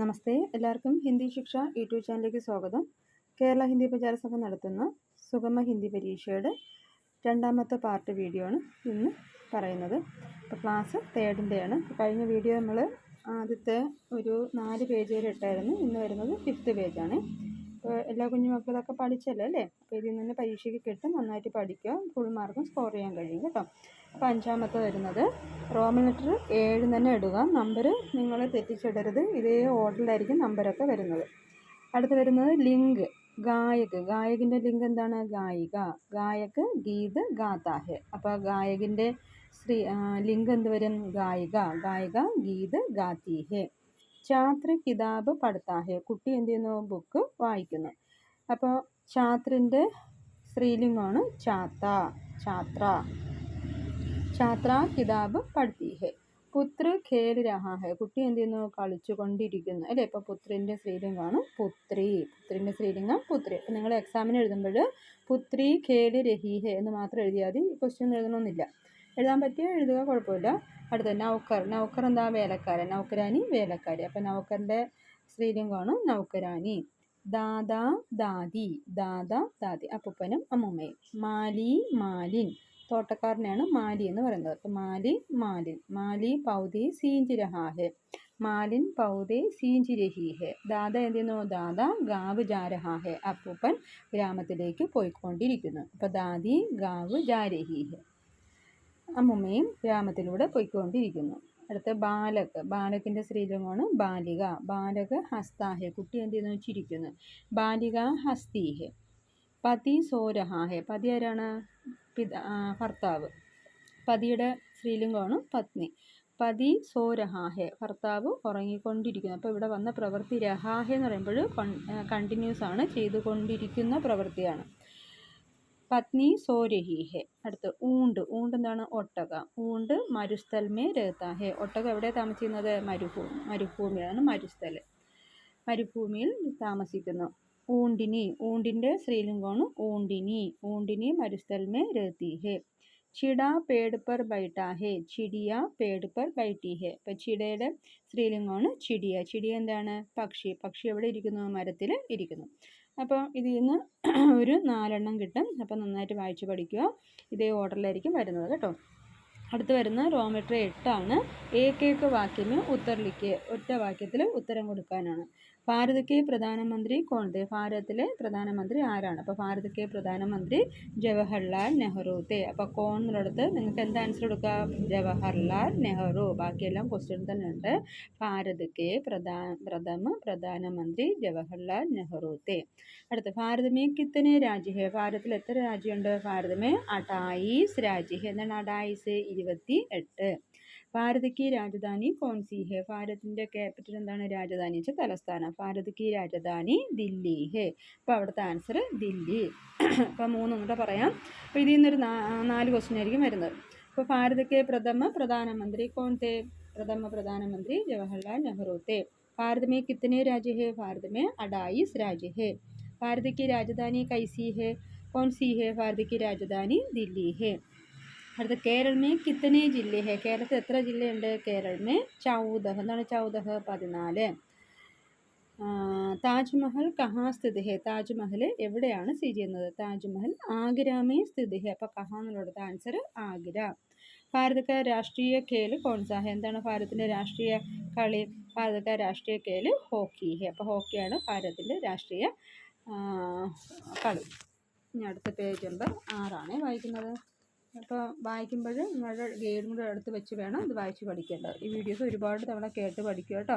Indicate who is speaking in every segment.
Speaker 1: നമസ്തേ. എല്ലാവർക്കും ഹിന്ദി ശിക്ഷ യൂട്യൂബ് ചാനലിലേക്ക് സ്വാഗതം. കേരള ഹിന്ദി പ്രചാര സഭ നടത്തുന്ന സുഗമ ഹിന്ദി പരീക്ഷയുടെ രണ്ടാമത്തെ പാർട്ട് വീഡിയോ ആണ് ഇന്ന് പറയുന്നത്. അപ്പോൾ ക്ലാസ് തേർഡിന്റെയാണ് കഴിഞ്ഞ വീഡിയോ നമ്മൾ ആദ്യത്തെ ഒരു നാല് പേജ് വരെ ഇട്ടായിരുന്നു. ഇന്ന് വരുന്നത് ഫിഫ്ത്ത് പേജാണ്. അപ്പോൾ എല്ലാ കുഞ്ഞു മക്കളും ഇതൊക്കെ പഠിച്ചല്ലോ അല്ലേ? അപ്പോൾ ഇതിൽ നിന്ന് പരീക്ഷയ്ക്ക് കിട്ടും നന്നായിട്ട് പഠിക്കുക ഫുൾ മാർക്കും സ്കോർ ചെയ്യാൻ കഴിയും കേട്ടോ. അപ്പോൾ അഞ്ചാമത്തെ വരുന്നത്. റോമൻ ലെറ്റർ ഏഴ് തന്നെ ഇടുക. നമ്പർ നിങ്ങൾ തെറ്റിച്ചിടരുത്. ഇതേ ഓർഡറിലായിരിക്കും നമ്പരൊക്കെ വരുന്നത്. അടുത്ത് വരുന്നത് ലിങ്ക് ഗായക്. ഗായകിന്റെ ലിങ്ക് എന്താണ്? ഗായിക. ഗായക് ഗീത് ഗാതാഹെ. അപ്പോൾ ഗായകിന്റെ ശ്രീ ലിങ്ക് എന്ത് വരും? ഗായിക. ഗായിക ഗീത് ഗാത്തി ഹെ ഛാത്ര കിതാബ് പഠിത്താഹെ കുട്ടി എന്ത് ചെയ്യുന്നു? ബുക്ക് വായിക്കുന്നു. അപ്പോൾ ഛാത്രിന്റെ സ്ത്രീലിംഗമാണ് ഛാത്ത ഛാത്ര ഛാത്ര കിതാബ് പഠിത്തി പുത്ര ഖേൽ രഹാഹെ. കുട്ടി എന്ത് ചെയ്യുന്നു? കളിച്ചു കൊണ്ടിരിക്കുന്നു അല്ലേ? ഇപ്പോൾ പുത്രിന്റെ സ്ത്രീലിംഗമാണ് പുത്രി. പുത്രിന്റെ സ്ത്രീലിംഗം പുത്രി. അപ്പോൾ നിങ്ങൾ എക്സാമിന് എഴുതുമ്പോൾ പുത്രി ഖേൽ രഹീഹെ എന്ന് മാത്രം എഴുതിയാൽ മതി. ക്വസ്റ്റ്യൻ എഴുതണമെന്നില്ല. എഴുതാൻ പറ്റിയ എഴുതുക കുഴപ്പമില്ല. അടുത്ത നൗക്കർ. നൗക്കർ എന്താ? വേലക്കാരൻ. നൗക്കരാനി വേലക്കാരി. അപ്പോൾ നൗക്കറിന്റെ സ്ത്രീലിംഗമാണ് നൗക്കരാനി ദാദാ ദാദി. ദാദാ ദാദി. അപ്പൂപ്പനും അമ്മൂമ്മയും. മാലി മാലിൻ. തോട്ടക്കാരനെയാണ് മാലി എന്ന് പറയുന്നത്. അപ്പോൾ മാലി മാലിൻ. മാലി പൗതി സീഞ്ചിരഹാഹെ. മാലിൻ പൗതി സീഞ്ചിരഹീഹെ. ദാദ എന്ത് ചെയ്യുന്നു ദാദ ഗാവ് ജാരഹാഹെ. അപ്പൂപ്പൻ ഗ്രാമത്തിലേക്ക് പോയിക്കൊണ്ടിരിക്കുന്നു. അപ്പോൾ ദാദി ഗാവ് ജാരഹീഹെ. അമ്മുമ്മയും ഗ്രാമത്തിലൂടെ പോയിക്കൊണ്ടിരിക്കുന്നു. അടുത്ത ബാലക് ബാലകിന്റെ സ്ത്രീലിംഗമാണ് ബാലിക. ബാലക ഹസ്താഹെ കുട്ടി എന്ത് ചെയ്യുന്നു ചിരിക്കുന്നു ബാലിക ഹസ്തീഹെ. പതി സോരഹാഹെ. പതി ആരാണ്? പിത ഭർത്താവ്. പതിയുടെ സ്ത്രീലിംഗമാണ് പത്നി. പതി സോരഹാഹെ. ഭർത്താവ് ഉറങ്ങിക്കൊണ്ടിരിക്കുന്നു. അപ്പോൾ ഇവിടെ വന്ന പ്രവൃത്തി രഹാഹെ എന്ന് പറയുമ്പോൾ കണ്ടിന്യൂസ് ആണ് ചെയ്തുകൊണ്ടിരിക്കുന്ന പ്രവൃത്തിയാണ്. പത്നി സോരഹീഹെ. അടുത്ത് ഊണ്ട്. ഊണ്ട് എന്താണ്? ഒട്ടക. ഊണ്ട് മരുസ്ഥൽമേ രഹത്താഹെ ഒട്ടക എവിടെ താമസിക്കുന്നത്? മരുഭൂമി മരുഭൂമിയാണ് മരുസ്ഥൽ മരുഭൂമിയിൽ താമസിക്കുന്നു. ഊണ്ടിനി. ഊണ്ടിന്റെ സ്ത്രീലിംഗമാണ് ഊണ്ടിനി. ഊണ്ടിനി മരുസ്ഥൽമേ രഹത്തി ഹെ ചിട പേട് പർ ഹെ ചിടിയ പേട് പർ ബൈട്ടി. ഹെ ഇപ്പം ചിടയുടെ സ്ത്രീലിംഗമാണ് ചിടിയ. ചിടിയ എന്താണ്? പക്ഷി. പക്ഷി എവിടെ ഇരിക്കുന്നു? മരത്തിൽ ഇരിക്കുന്നു. അപ്പോൾ ഇതിൽ നിന്ന് ഒരു നാലെണ്ണം കിട്ടും. അപ്പോൾ നന്നായിട്ട് വായിച്ച് പഠിക്കുക. ഇതേ ഓർഡറിലായിരിക്കും വരുന്നത് കേട്ടോ. അടുത്ത് വരുന്ന റോമെട്രി എട്ടാണ്. ഏകേക്ക് വാക്യമേ ഉത്തർലിക്ക് ഒറ്റ വാക്യത്തിൽ ഉത്തരം കൊടുക്കാനാണ്. ഭാരതക്കെ പ്രധാനമന്ത്രി കോൺതെ ഭാരതത്തിലെ പ്രധാനമന്ത്രി ആരാണ്? അപ്പോൾ ഭാരതക്കെ പ്രധാനമന്ത്രി ജവഹർലാൽ നെഹ്റു തേ അപ്പോൾ കോൺ എന്നുള്ളത് നിങ്ങൾക്ക് എന്ത് ആൻസർ കൊടുക്കാം? ജവഹർലാൽ നെഹ്റു. ബാക്കിയെല്ലാം ക്വസ്റ്റ്യൻ തന്നെ ഉണ്ട് ഭാരതക്കെ പ്രധാ പ്രഥമ പ്രധാനമന്ത്രി ജവഹർലാൽ നെഹ്റു തേ അടുത്ത് ഭാരതമേ കിത്തനെ രാജ്യ ഭാരതത്തിൽ എത്ര രാജ്യമുണ്ട്? ഭാരതമേ അഡായിസ് രാജ്യ എന്താണ് അഡായിസ് ഇരുപത്തി എട്ട് ഭാരത് കി രാജധാനി കോൺസി ഹെ ഭാരതിൻ്റെ ക്യാപിറ്റൽ എന്താണ് രാജധാനി വെച്ചാൽ തലസ്ഥാനം ഭാരത് കി രാജധാനി ദില്ലി ഹെ അപ്പോൾ അവിടുത്തെ ആൻസർ ദില്ലി അപ്പോൾ മൂന്നും കൂടെ പറയാം അപ്പോൾ ഇതിൽ നിന്നൊരു നാല് ക്വസ്റ്റ്യൻ ആയിരിക്കും വരുന്നത് അപ്പോൾ ഭാരത് കെ പ്രഥമ പ്രധാനമന്ത്രി കോൺ തേ പ്രഥമ പ്രധാനമന്ത്രി ജവഹർലാൽ നെഹ്റു തേ भारत में कितने राज्य है भारत में अट्ठाईस राज्य है भारत की राजधानी कैसी है कौन सी है भारत की राजधानी दिल्ली है അടുത്ത കേരളമേ കിത്തനെ ജില്ല. കേരളത്തിൽ എത്ര ജില്ലയുണ്ട്? കേരളമേ ചൗദഹ്. എന്താണ് ചൗദഹ്? പതിനാല്. താജ്മഹൽ കഹാ സ്ഥിതി. ഹെ താജ്മഹൽ എവിടെയാണ് സ്ഥിതി ചെയ്യുന്നത്? താജ്മഹൽ ആഗ്രാമേ സ്ഥിതി. അപ്പോൾ കഹാ എന്നുള്ളത് ആൻസർ ആഗ്ര. ഭാരതക്ക രാഷ്ട്രീയ കേൽ കോൺസാഹ എന്താണ് ഭാരതത്തിന്റെ രാഷ്ട്രീയ കളി? ഭാരതക്ക രാഷ്ട്രീയ കേൽ ഹോക്കി. ഹെ അപ്പോൾ ഹോക്കിയാണ് ഭാരതത്തിന്റെ രാഷ്ട്രീയ കളി. ഇനി അടുത്ത പേജ് നമ്പർ ആറാണ് വായിക്കുന്നത്. അപ്പോൾ വായിക്കുമ്പോൾ നിങ്ങളുടെ ഗൈഡും കൂടെ അടുത്ത് വെച്ച് വേണം ഇത് വായിച്ച് പഠിക്കേണ്ടത്. ഈ വീഡിയോസ് ഒരുപാട് തവണ കേട്ട് പഠിക്കുക കേട്ടോ.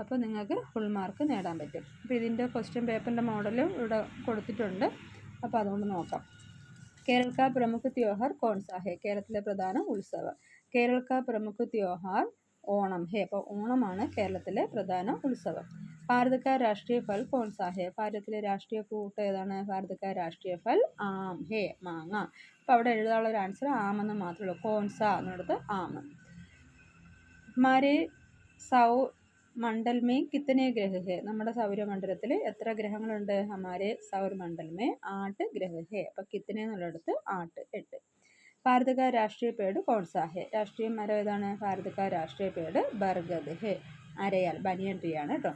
Speaker 1: അപ്പോൾ നിങ്ങൾക്ക് ഫുൾ മാർക്ക് നേടാൻ പറ്റും. അപ്പോൾ ഇതിന്റെ ക്വസ്റ്റ്യൻ പേപ്പറിന്റെ മോഡലും ഇവിടെ കൊടുത്തിട്ടുണ്ട്. അപ്പോൾ അതുകൊണ്ട് നോക്കാം. കേരള പ്രമുഖ ത്യോഹാർ കോൺസാ ഹെ കേരളത്തിലെ പ്രധാന ഉത്സവം. കേരള പ്രമുഖ ത്യോഹാർ ഓണം ഹേ അപ്പോൾ ഓണമാണ് കേരളത്തിലെ പ്രധാന ഉത്സവം. ഭാരതക്ക രാഷ്ട്രീയ ഫൽ കോൺസാ ഹേ ഭാരതത്തിലെ രാഷ്ട്രീയ ഫ്രൂട്ട് ഏതാണ്? ഭാരതക്കാർ രാഷ്ട്രീയ ഫൽ ആം ഹേ മാങ്ങ. അപ്പോൾ അവിടെ എഴുതാനുള്ള ഒരു ആൻസർ ആമെന്ന് മാത്രമേ ഉള്ളൂ. കോൺസ എന്നിടത്ത് ആം. മരെ സൗ മണ്ഡൽ മേ കിത്തനെ ഗ്രഹ ഹേ. നമ്മുടെ സൗരമണ്ഡലത്തിൽ എത്ര ഗ്രഹങ്ങളുണ്ട്? ഹമാരെ സൗരമണ്ഡൽ മേ ആട്ട് ഗ്രഹ ഹേ. അപ്പോൾ കിത്തനെ എന്നുള്ളിടത്ത് ആട്ട് എട്ട്. ഭാരതക്കാർ രാഷ്ട്രീയ പേട് കോൺസാ ഹെ. രാഷ്ട്രീയ മരം ഏതാണ്? ഭാരതക്കാർ രാഷ്ട്രീയ പേട് ബർഗദ് ഹെ. അരയാൽ ബനിയൻ ട്രീ ആണ് കേട്ടോ.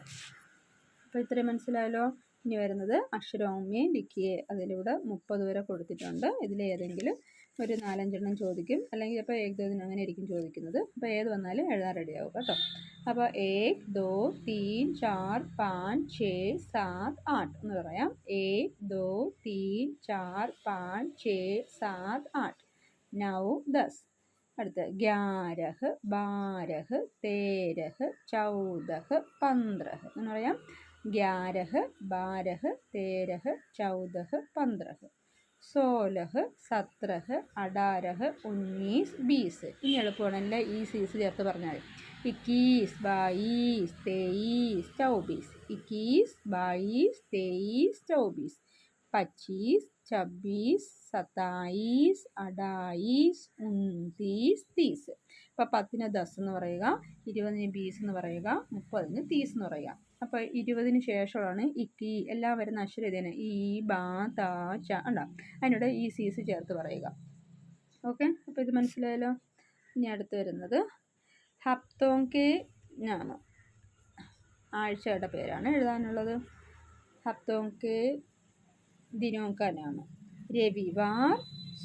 Speaker 1: അപ്പോൾ ഇത്രയും മനസ്സിലായല്ലോ? ഇനി വരുന്നത് അക്ഷരൗമ്യെ ലിക്കിയെ അതിലൂടെ മുപ്പത് വരെ കൊടുത്തിട്ടുണ്ട്. ഇതിലേതെങ്കിലും ഒരു നാലഞ്ചെണ്ണം ചോദിക്കും. അല്ലെങ്കിൽ അപ്പോൾ ഏകദേശം അങ്ങനെ ആയിരിക്കും ചോദിക്കുന്നത്. അപ്പോൾ ഏത് വന്നാലും എഴുതാൻ റെഡിയാവും കേട്ടോ. അപ്പോൾ ഏക് ദോ തീൻ ചാർ പാൻ ഛേ സാത് ആട്ട് എന്ന് പറയാം. ഏക് ദോ തീൻ ചാർ പാൻ ഛേ സാത് ആട്ട്. നൗ ദസ്. അടുത്ത ഗ്യാരഹ് ബാരഹ് തേരഹ് ചൗദഹ് പന്ത്രഹ് എന്ന് പറയാം. ഗ്യാരഹ് ബാരഹ് തേരഹ് ചൗദഹ് പന്ത്രഹ്. സോലഹ് സത്രഹ് അടാരഹ് ഉന്നീസ് ബീസ്. ഇനി എളുപ്പമാണല്ലേ ഈ സീസ് ചേർത്ത് പറഞ്ഞാൽ. ഇക്കീസ് ബായീസ് തേയീസ് ചൗബീസ്. ഇക്കീസ് ബായീസ് തേയീസ് ചൗബീസ്. പച്ചീസ് ചബ്ബീസ് സത്തായീസ് അഡായീസ് ഉന്തീസ് തീസ്. ഇപ്പം പത്തിന് ദസ് എന്ന് പറയുക ഇരുപതിന് ബീസ് എന്ന് പറയുക മുപ്പതിന് തീസ് എന്ന് പറയുക. അപ്പോൾ ഇരുപതിന് ശേഷമാണ് ഇക്കി എല്ലാം വരുന്ന അക്ഷരം ഈ ബാ താ ച ഉണ്ടാവും അതിനോട് ഈ സീസ് ചേർത്ത് പറയുക. ഓക്കെ? അപ്പോൾ ഇത് മനസ്സിലായല്ലോ? ഇനി അടുത്ത് വരുന്നത് ഹപ്തോങ്കെ കെ ആഴ്ചയുടെ പേരാണ് എഴുതാനുള്ളത്. ഹപ്തോങ്കെ ദിനോങ്ക നാമ രവിവാർ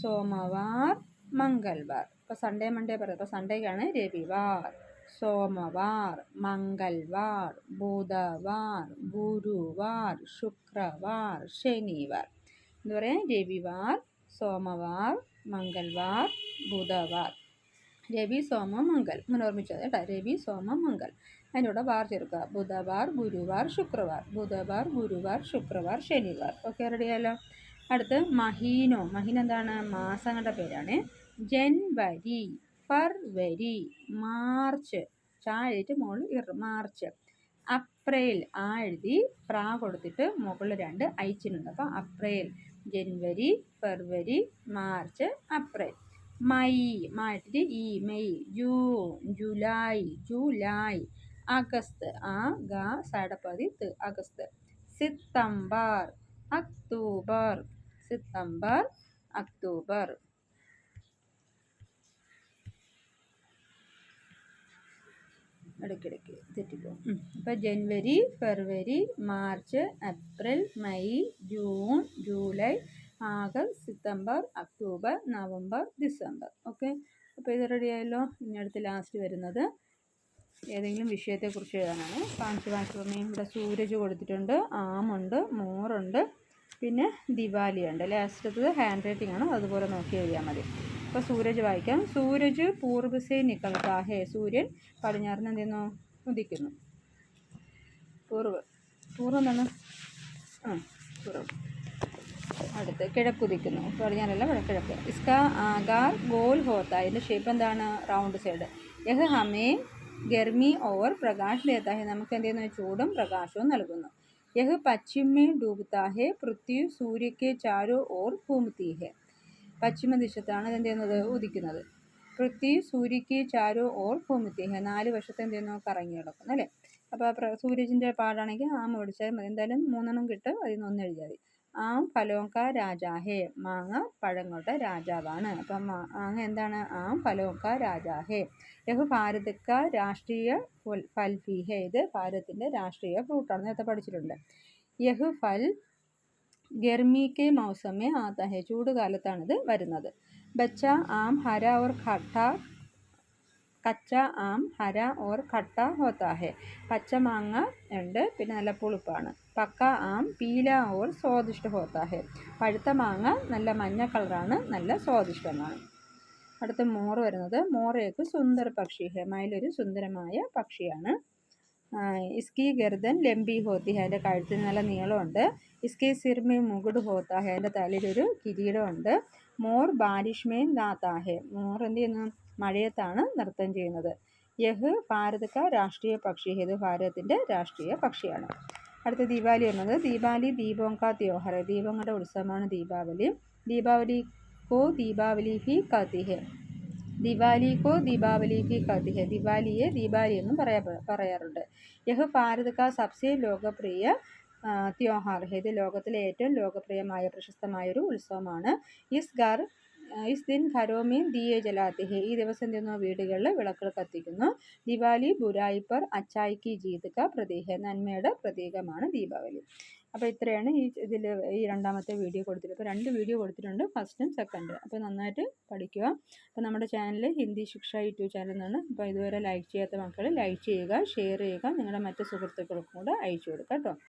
Speaker 1: സോമവാർ മംഗൾവാർ. അപ്പോൾ സൺഡേ മൺഡേ പറയാം അപ്പോൾ സൺഡേക്കാണ് രവിവാർ. സോമവാർ മംഗൾവാർ ബുധവാർ ഗുരുവാർ ശുക്രവാർ ശനിവാർ. എന്ന് പറയാം രവിവാർ സോമവാർ മംഗൾവാർ ബുധവാർ. രവി സോമ മംഗൾ. ഇങ്ങനെ ഓർമ്മിച്ചത് കേട്ടോ. രവി സോമ മംഗൾ. അതിന്റെ വാർ ചേർക്കുക. ബുധവാർ ഗുരുവാർ ശുക്രവാർ. ബുധവാർ ഗുരുവാർ ശുക്രവാർ ശനിവാർ. ഓക്കെ റെഡിയാലോ അടുത്ത് മഹീനോ. മഹീൻ എന്താണ് മാസങ്ങളുടെ പേരാണ്. ജൻവരി ഫർവരി മാർച്ച് ചാ എഴുതിയിട്ട് മുകളിൽ മാർച്ച്. അപ്രൈൽ ആ എഴുതി പ്രാ കൊടുത്തിട്ട് മുകളിൽ രണ്ട് അയച്ചിട്ടുണ്ട് അപ്പോൾ അപ്രൈൽ ജനുവരി ഫെബ്രുവരി മാർച്ച് അപ്രൈൽ മൈ മാറ്റിട്ട് ഈ May June July July August ആ ഗ സൈഡപ്പതി ത് അഗസ്റ്റ് സിത്തംബർ അക്ടോബർ സിത്തംബർ അക്ടോബർ ഇടയ്ക്കിടയ്ക്ക് തെറ്റിപ്പോകും ഇപ്പം January February March April May June July August September October November December. Okay? അപ്പോൾ ഇത് റെഡിയായല്ലോ ഇനി അടുത്ത് ലാസ്റ്റ് വരുന്നത്. ഏതെങ്കിലും വിഷയത്തെക്കുറിച്ച് എഴുതാനാണ്. പാഞ്ച് പറഞ്ഞു. ഇവിടെ സൂരജ് കൊടുത്തിട്ടുണ്ട്. ആമുണ്ട് മോറുണ്ട്. പിന്നെ ദിവാലിയുണ്ട്. ലാസ്റ്റത്തത് ഹാൻഡ് റൈറ്റിംഗ് ആണ്. അതുപോലെ നോക്കി എഴുതിയാൽ മതി. അപ്പോൾ സൂരജ് വായിക്കാം. സൂരജ് പൂർവസേ നിക്കൽക്കാഹേ സൂര്യൻ പടിഞ്ഞാറിന് ചെയ്യുന്നു ഉദിക്കുന്നു. പൂർവ് പൂർവം എന്താണ്? ആ പൂർവം. അടുത്ത് കിഴക്കുതിക്കുന്നു പടിഞ്ഞാറല്ല കിഴക്ക് ഇസ്ക ആകാർ ഗോൽ ഹോത്ത. അതിന്റെ ഷേപ്പ് എന്താണ്? റൗണ്ട് സൈഡ് യഹ് ഹമേ ഗർമി ഓവർ പ്രകാശ് ദേത്ത ഹെ നമുക്ക് എന്ത് ചെയ്യുന്നു ചൂടും പ്രകാശവും നൽകുന്നു. യഹ് പശ്ചിമേ ഡൂബ്താഹേ പൃഥ്വി സൂര്യക്ക് ചാരോ ഓർ ഭൂമത്തി പശ്ചിമ ദിശത്താണ് എന്ത് ചെയ്യുന്നത്? ഉദിക്കുന്നത്. പൃഥ്വി സൂര്യക്ക് ചാരോ ഓർ ഭൂമിത്തേഹ നാല് വശത്ത് എന്ത് ചെയ്യുന്നു? കറങ്ങി കിടക്കുന്നു അല്ലേ? അപ്പോൾ സൂര്യജിന്റെ പാടാണെങ്കിൽ ആം ഓടിച്ചാൽ മതി. എന്തായാലും മൂന്നെണ്ണം കിട്ടും. അതിൽ നിന്ന് ഒന്ന് എഴുതിയാൽ മതി. ആം ഫലോങ്ക രാജാഹേ. മാങ്ങ പഴങ്ങളുടെ രാജാവാണ്. അപ്പം മാങ്ങ എന്താണ്? ആം ഫലോങ്ക രാജാഹേ. ഹേ ഭാരതക്ക രാഷ്ട്രീയ ഫൽ ഫി ഹേ ഇത് ഭാരതത്തിന്റെ രാഷ്ട്രീയ ഫ്രൂട്ടാണ് നേരത്തെ പഠിച്ചിട്ടുണ്ട്. യഹു ഫൽ ഗർമിക്ക് മൗസമേ ഹേ ചൂട് കാലത്താണിത് വരുന്നത്. ബച്ച ആം ഹര ഓർ ഖട്ട കച്ച ആം ഹര ഓർ ഖട്ട ഹോത്താ ഹെ പച്ച മാങ്ങ ഉണ്ട് പിന്നെ നല്ല പുളിപ്പാണ്. പക്ക ആം പീല ഓർ സ്വാദിഷ്ട ഹോത്താ ഹെ പഴുത്ത മാങ്ങ നല്ല മഞ്ഞ കളറാണ് നല്ല സ്വാദിഷ്ടമാണ്. അടുത്ത മോർ വരുന്നത്. മോറേക്ക് സുന്ദർ പക്ഷി ഹെ മയിലൊരു സുന്ദരമായ പക്ഷിയാണ്. ഇസ്കി ഗർദൻ ലംബി ഹോത്തി. ഹെ അതിന്റെ കഴുത്തിന് നല്ല നീളമുണ്ട്. ഇസ്കി സിർമേ മുകുട് ഹോത്താ. ഹെ അതിന്റെ തലയിലൊരു കിരീടമുണ്ട്. മോർ ബാരിഷ്മേ ദാത്താ. ഹെ മോർ എന്ത് ചെയ്യുന്നു? മഴയത്താണ് നൃത്തം ചെയ്യുന്നത്. യഹ് ഭാരതക്ക രാഷ്ട്രീയ പക്ഷി. ഇത് ഭാരതത്തിന്റെ രാഷ്ട്രീയ പക്ഷിയാണ്. അടുത്ത ദീപാവലി എന്നത് ദീപാവലി ദീപോങ്ക ത്യോഹർ ദീപങ്ങളുടെ ഉത്സവമാണ് ദീപാവലി. ദീപാവലി കോ ദീപാവലി ഹി കത്തി ഹെ. ദിവാലി കോ ദീപാവലി ഹി കത്തി ഹെ ദിവാലിയെ ദീപാവലി എന്നും പറയാ പറയാറുണ്ട്. യഹ് ഭാരതക്ക സബ്സെ ലോകപ്രിയ ത്യോഹാർ. ഹെ ഇത് ലോകത്തിലെ ഏറ്റവും ലോകപ്രിയമായ പ്രശസ്തമായ ഒരു ഉത്സവമാണ്. ഇസ് ഗർ ഇസ് ദിൻ ഘരോമേ ദിയെ ജലാത്തെ ഹെ. ഈ ദിവസം എന്ത് വീടുകളിൽ വിളക്കുകൾ കത്തിക്കുന്നു. ദിവാലി ബുരായി പർ അച്ചായ് പ്രതീഹ. ജീത് ക പ്രതീക നന്മയുടെ പ്രതീകമാണ് ദീപാവലി. അപ്പോൾ ഇത്രയാണ് ഈ ഇതിൽ ഈ രണ്ടാമത്തെ വീഡിയോ കൊടുത്തിട്ട്. അപ്പോൾ രണ്ട് വീഡിയോ കൊടുത്തിട്ടുണ്ട്. ഫസ്റ്റും സെക്കൻഡും. അപ്പോൾ നന്നായിട്ട് പഠിക്കുക. അപ്പോൾ നമ്മുടെ ചാനൽ ഹിന്ദി ശിക്ഷ യൂട്യൂബ് ചാനൽ എന്നാണ് അപ്പോൾ ഇതുവരെ ലൈക്ക് ചെയ്യാത്ത മക്കൾ ലൈക്ക് ചെയ്യുക ഷെയർ ചെയ്യുക. നിങ്ങളുടെ മറ്റ് സുഹൃത്തുക്കൾക്കും കൂടെ അയച്ചു കൊടുക്കുക കേട്ടോ.